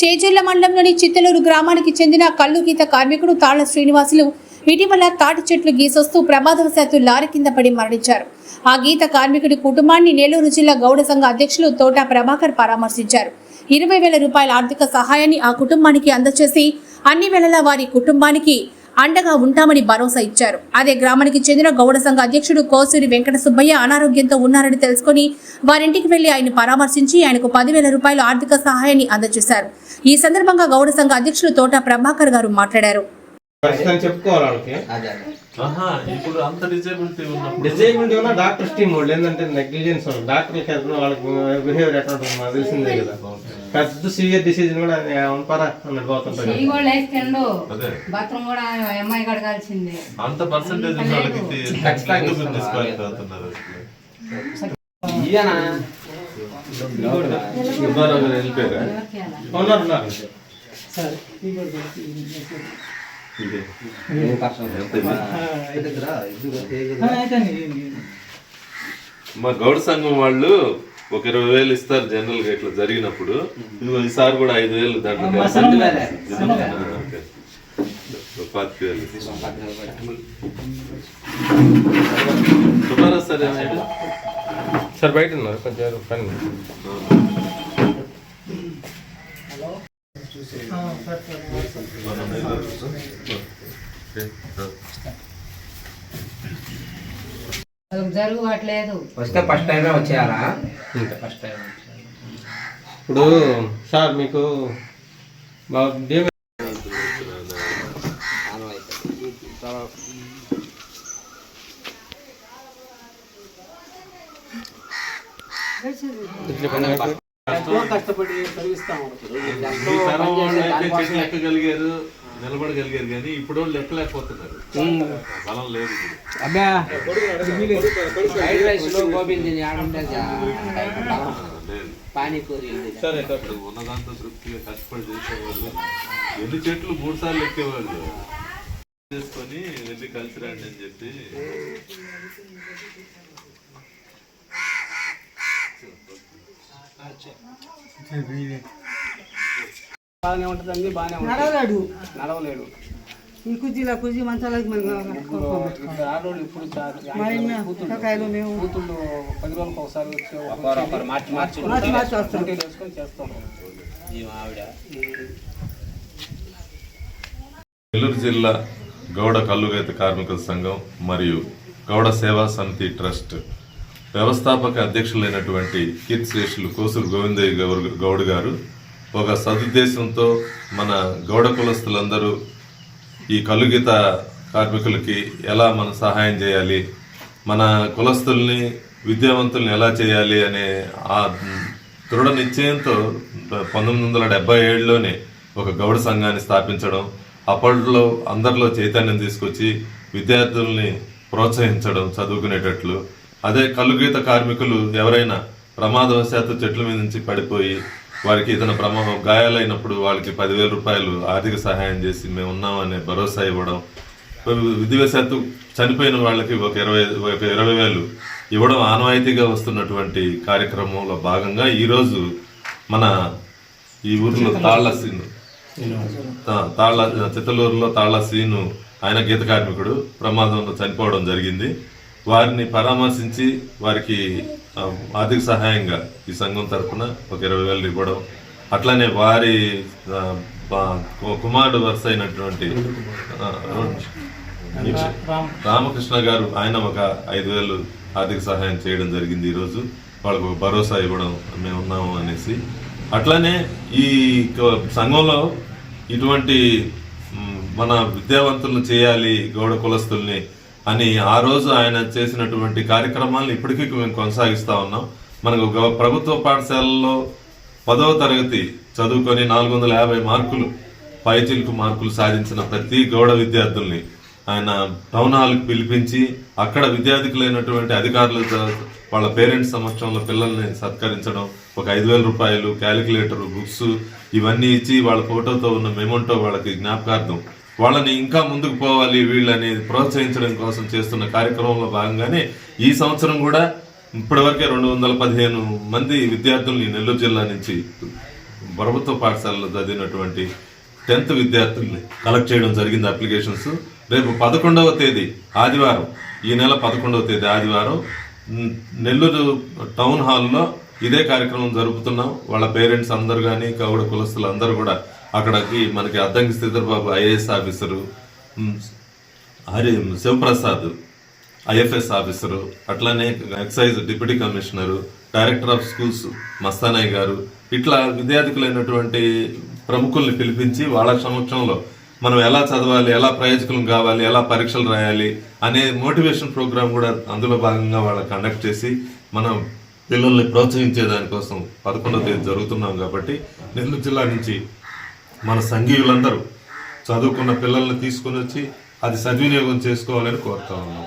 చేజర్ల మండలంలోని చిత్తలూరు గ్రామానికి చెందిన కళ్ళు గీత కార్మికుడు తాళ్ళ శ్రీనివాసులు ఇటీవల తాటి చెట్లు గీసొస్తూ ప్రమాదవశాత్తు లారీ కింద పడి మరణించారు. ఆ గీత కార్మికుడి కుటుంబాన్ని నెల్లూరు జిల్లా గౌడ సంఘ అధ్యక్షులు తోట ప్రభాకర్ పరామర్శించారు. ఇరవై వేల రూపాయల ఆర్థిక సహాయాన్ని ఆ కుటుంబానికి అందజేసి అన్ని వేళలా వారి కుటుంబానికి అండగా ఉంటామని భరోసా ఇచ్చారు. అదే గ్రామానికి చెందిన గౌడ సంఘ అధ్యక్షుడు కోసూరి వెంకట సుబ్బయ్య అనారోగ్యంతో ఉన్నారని తెలుసుకుని వారింటికి వెళ్ళి ఆయన పరామర్శించి ఆయనకు పదివేల రూపాయల ఆర్థిక సహాయాన్ని అందజేశారు. ఈ సందర్భంగా గౌడ సంఘ అధ్యక్షుడు తోట ప్రభాకర్ గారు మాట్లాడారు. చెప్పుకోవాలి వాళ్ళకి. ఇప్పుడు అంత డిజేబిలిటీ ఉన్నప్పుడు డిజేబిలిటీ ఉన్న డాక్టర్స్ టీమ్ వాళ్ళు ఏంటంటే నెగ్లిజెన్స్ వాళ్ళు డాక్టర్లకి ఎట్లా వాళ్ళకి బిహేవియర్ ఎట్లా ఉంటుంది? మనకు తెలిసిందే కదా. పెద్ద సీవియర్ డిసీజ్ కూడా పరా అన్నట్టు పోతుంటాయి చెయ్యి కూడా లేస్తుండు అదే. బాత్రూమ్ కూడా అమ్మాయి కడగాల్సిందే అంత పర్సంటేజ్ ఉన్నారు మా గౌడ సంఘం వాళ్ళు ఒక ఇరవై వేలు ఇస్తారు జనరల్గా ఇట్లా జరిగినప్పుడు. ఈసారి కూడా ఐదు వేలు దాంట్లో పాతిక సుమారు సార్ ఏమైనా? సార్ బయట ఉన్నారు. కొంచెం పని అది జరగట్లేదు. వస్తే ఫస్ట్ టైమే వచ్చేయాలా ఫస్ట్ టైం ఇప్పుడు సార్ మీకు ఇట్లా అయితే చెట్లు ఎక్కగలిగారు నిలబడగలిగారు కానీ ఇప్పుడు వాళ్ళు ఎక్కలేకపోతున్నారు బలం లేదు ఉన్నదాంతో తృప్తిగా కష్టపడి చేసేవాళ్ళు. ఎన్ని చెట్లు మూడు సార్లు ఎక్కేవాళ్ళు. చేసుకొని వెళ్ళి కలిసి రండి అని చెప్పి బాగానే ఉంటుంది అన్ని బాగానే ఉంటుంది నడవలేడు. నడవలేడు. ఈ మంచాలకి ఆడవాళ్ళు ఇప్పుడు మేము కూతుళ్ళు. పది రోజులకు ఒకసారి వచ్చి ఒక మార్చి మార్చి. మార్చి మార్చి వస్తాం. డ్యూటీలు వేసుకొని చేస్తాం. ఈ ఆవిడ నెల్లూరు జిల్లా గౌడ కల్లుగైత కార్మికుల సంఘం మరియు గౌడ సేవా సమితి ట్రస్ట్ వ్యవస్థాపక అధ్యక్షులైనటువంటి కీర్తి శ్రేష్ఠులు కోసూరు గోవిందయ్య గౌడ్ గారు ఒక సదుద్దేశంతో మన గౌడ కులస్తులందరూ ఈ కలుగిత కార్మికులకి ఎలా మనం సహాయం చేయాలి మన కులస్తుల్ని విద్యావంతుల్ని ఎలా చేయాలి అనే ఆ దృఢ నిశ్చయంతో పంతొమ్మిది వందల డెబ్బై ఏడులోనే ఒక గౌడ సంఘాన్ని స్థాపించడం అప్పట్లో అందరిలో చైతన్యం తీసుకొచ్చి విద్యార్థుల్ని ప్రోత్సహించడం చదువుకునేటట్లు అదే కల్లుగీత కార్మికులు ఎవరైనా ప్రమాదవశాత్తు చెట్ల మీద నుంచి పడిపోయి వారికి ఏదైనా ప్రమాదం గాయాలైనప్పుడు వాళ్ళకి పదివేల రూపాయలు ఆర్థిక సహాయం చేసి మేము ఉన్నామనే భరోసా ఇవ్వడం విధివశాత్తు చనిపోయిన వాళ్ళకి ఒక ఇరవై ఒక ఇరవై వేలు ఇవ్వడం ఆనవాయితీగా వస్తున్నటువంటి కార్యక్రమంలో భాగంగా ఈరోజు మన ఈ ఊర్లో తాళ్ళ సీను తా- తాళ్ళ చిత్తలూరులో తాళ్ళ సీను ఆయన గీత కార్మికుడు ప్రమాదంలో చనిపోవడం జరిగింది. వారిని పరామర్శించి వారికి ఆర్థిక సహాయంగా ఈ సంఘం తరఫున ఒక ఇరవై వేలు ఇవ్వడం అట్లానే వారి కుమారుడు వరుస అయినటువంటి రామకృష్ణ గారు ఆయన ఒక ఐదు వేలు ఆర్థిక సహాయం చేయడం జరిగింది ఈరోజు. వాళ్ళకు ఒక భరోసా ఇవ్వడం మేము ఉన్నాము అనేసి. అట్లానే ఈ సంఘంలో ఇటువంటి మన విద్యావంతులను చేయాలి గౌడ కులస్తుల్ని అని ఆ రోజు ఆయన చేసినటువంటి కార్యక్రమాలను ఇప్పటికీ మేము కొనసాగిస్తా ఉన్నాం. మనకు ప్రభుత్వ పాఠశాలల్లో పదవ తరగతి చదువుకొని నాలుగు వందల యాభై మార్కులు పైచిలుకు మార్కులు సాధించిన ప్రతి గౌడ విద్యార్థుల్ని ఆయన టౌన్ హాల్కి పిలిపించి అక్కడ విద్యార్థికులైనటువంటి అధికారుల వాళ్ళ పేరెంట్స్ సమక్షంలో పిల్లల్ని సత్కరించడం ఒక ఐదు వేల రూపాయలు క్యాలిక్యులేటర్ బుక్స్ ఇవన్నీ ఇచ్చి వాళ్ళ ఫోటోతో ఉన్న మెమోంటో వాళ్ళకి జ్ఞాపకార్థం వాళ్ళని ఇంకా ముందుకు పోవాలి వీళ్ళని ప్రోత్సహించడం కోసం చేస్తున్న కార్యక్రమంలో భాగంగానే ఈ సంవత్సరం కూడా ఇప్పటివరకే రెండు వందల పదిహేను మంది విద్యార్థుల్ని నెల్లూరు జిల్లా నుంచి ప్రభుత్వ పాఠశాలలో చదివినటువంటి టెన్త్ విద్యార్థుల్ని కలెక్ట్ చేయడం జరిగింది అప్లికేషన్స్. రేపు పదకొండవ తేదీ ఆదివారం ఈ నెల పదకొండవ తేదీ ఆదివారం నెల్లూరు టౌన్ హాల్లో ఇదే కార్యక్రమం జరుపుతున్నాం. వాళ్ళ పేరెంట్స్ అందరు కానీ గౌడ కులస్తులు అందరూ కూడా అక్కడికి మనకి Addanki Sridhar Babu IAS officer Hari Sivaprasad IFS officer అట్లానే excise deputy commissioner director of schools Mastanaiah గారు ఇట్లా విద్యార్థికులైనటువంటి ప్రముఖుల్ని పిలిపించి వాళ్ళ సమక్షంలో మనం ఎలా చదవాలి ఎలా ప్రయోజకులం కావాలి ఎలా పరీక్షలు రాయాలి అనే మోటివేషన్ ప్రోగ్రామ్ కూడా అందులో భాగంగా వాళ్ళ కండక్ట్ చేసి మనం పిల్లల్ని ప్రోత్సహించే దానికోసం పదకొండవ తేదీ జరుగుతున్నాం కాబట్టి నెల్లూరు జిల్లా నుంచి మన సంఘీయులందరూ చదువుకున్న పిల్లల్ని తీసుకుని వచ్చి అది సద్వినియోగం చేసుకోవాలని కోరుతా ఉన్నాం.